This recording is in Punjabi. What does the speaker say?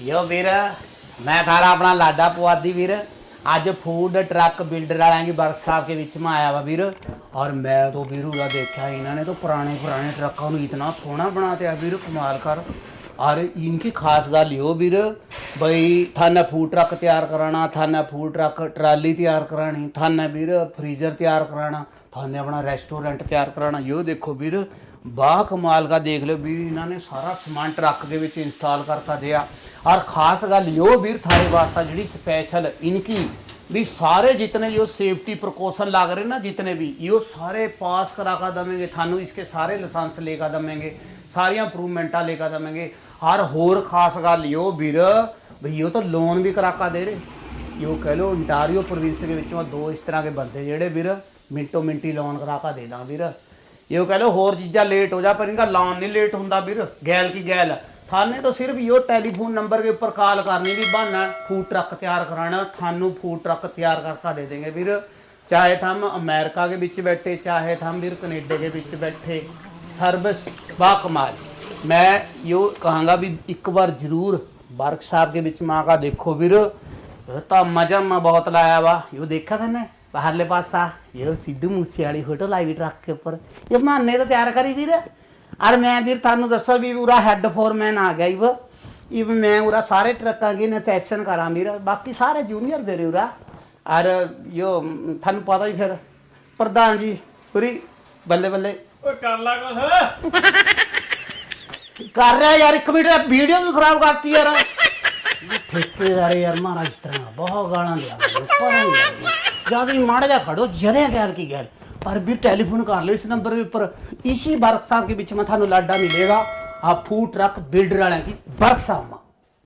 ਯੋ ਵੀਰ ਮੈਂ ਥਾਰਾ ਆਪਣਾ ਲਾਡਾ ਪੁਆਦੀ ਵੀਰ ਅੱਜ ਫੂਡ ਟਰੱਕ ਬਿਲਡਰ ਵਾਲਿਆਂ ਦੀ ਵਰਕਸ਼ਾਪ के बीच में आया हुआ वीर और मैं तो वीर उरा देखा इन्होंने तो पुराने पुराने ट्रकों ਨੂੰ इतना सोहना बना दिया वीर कमाल कर और इनकी खास गल यो वीर बई थाने फूड ट्रक तैयार कराना थाने फूड ट्रक ट्राली तैयार करानी थाने वीर फ्रीजर तैयार कराना थाने अपना रेस्टोरेंट तैयार कराना यो देखो वीर ਵਾਹ ਕਮਾਲ ਦਾ ਦੇਖ ਲਿਓ ਵੀਰ ਇਹਨਾਂ ਨੇ ਸਾਰਾ ਸਮਾਨ ਟਰੱਕ ਦੇ ਵਿੱਚ ਇੰਸਟਾਲ ਕਰਤਾ ਦਿਆ ਔਰ ਖਾਸ ਗੱਲ ਇਹ ਵੀਰ ਥਾਰੇ ਵਾਸਤਾ ਜਿਹੜੀ ਸਪੈਸ਼ਲ ਇਨਕੀ भी सारे जितने जो सेफ्टी प्रिकॉशन लग रहे ना जितने भी यो सारे पास करा कर दमेंगे थानू इसके सारे लाइसेंस लेकर दमेंगे ਸਾਰੀਆਂ ਇੰਪਰੂਵਮੈਂਟਾਂ ਲੇਕਾ ਦਵਾਂਗੇ ਹਰ ਹੋਰ ਖਾਸ ਗੱਲ ਇਹੋ ਵੀਰ ਵੀ ਉਹ ਤਾਂ ਲੋਨ ਵੀ ਕਰਾਕਾ ਦੇ ਰਹੇ ਯੋ ਕਹ ਲੋ ontario ਪ੍ਰੋਵਿੰਸ ਦੇ ਵਿੱਚੋਂ ਦੋ ਇਸ ਤਰ੍ਹਾਂ ਦੇ ਬੰਦੇ ਜਿਹੜੇ ਵੀਰ ਮਿੰਟੋ ਮਿੰਟੀ ਲੋਨ ਕਰਾਕਾ ਦੇ ਦਾਂ ਵੀਰ ਇਹੋ ਕਹ ਲੋ ਹੋਰ ਚੀਜ਼ਾਂ ਲੇਟ ਹੋ ਜਾ ਪਰ ਇਨਕਾ ਲੋਨ ਨਹੀਂ ਲੇਟ ਹੁੰਦਾ ਵੀਰ ਗੈਲ ਕੀ ਗੈਲ थाने तो सिर्फ यो टेलीफोन नंबर के ऊपर कॉल करनी भी बहाना फूड ट्रक तैयार कराना थानू फूड ट्रक तैयार करके दे देंगे ਵੀਰ ਚਾਹੇ ਥਮ ਅਮਰੀਕਾ ਦੇ ਵਿੱਚ ਬੈਠੇ ਚਾਹੇ ਥਮ ਵੀਰ ਕੈਨੇਡਾ ਦੇ ਵਿੱਚ ਬੈਠੇ ਸਰਵਿਸ ਬਾ ਕਮਾਲ मैं यो कहांगा भी एक बार जरूर वर्कशॉप के बीच में आका देखो वीर ये तो मजा में बहुत लाया वा यो देखा था ना बाहरले पास आ ये सिद्धू मूसे वाली फोटो लाई भी ट्रक के ऊपर ये माने तो तैयार करी ਵੀਰ ਅਰ ਮੈਂ ਵੀਰ ਤੁਹਾਨੂੰ ਦੱਸਾਂ ਵੀ ਉਰਾ ਹੈੱਡ ਫੋਰਮੈਨ ਆ ਗਿਆ ਇਵ ਇਵ ਮੈਂ ਉਰਾ ਸਾਰੇ ਟਰੱਕਾਂ ਕੀ ਨਟੈਸ਼ਨ ਕਰਾਂ ਵੀਰ ਬਾਕੀ ਸਾਰੇ ਜੂਨੀਅਰ ਦੇ ਉਰਾ ਅਰ ਯੋ ਤੁਹਾਨੂੰ ਪਤਾ ਹੀ ਫਿਰ ਪ੍ਰਧਾਨ ਜੀ ਪੂਰੀ ਬੱਲੇ ਬੱਲੇ ਓਏ ਕਰ ਲਾ ਕੁਛ ਕਰ ਰਿਹਾ ਯਾਰ ਇੱਕ ਮਿੰਟ ਵੀਡੀਓ ਵੀ ਖਰਾਬ ਕਰਤੀ ਯਾਰ ਠੇਕੇਦਾਰ ਯਾਰ ਮਾਰਾ ਇਸ ਤਰ੍ਹਾਂ ਬਹੁਤ ਗਾਲਾਂ ਦਿਆ ਜਦ ਵੀ ਮਾੜਾ ਜਾ ਖੜੋ ਜਰੇ ਗੱਲ ਕੀ ਗੱਲ पर भी टेलीफोन कर लो इस नंबर के ऊपर इसी वर्कशॉप के बीच में थानू लाडा मिलेगा आप फूड ट्रक बिल्डर वाले की वर्कशॉप में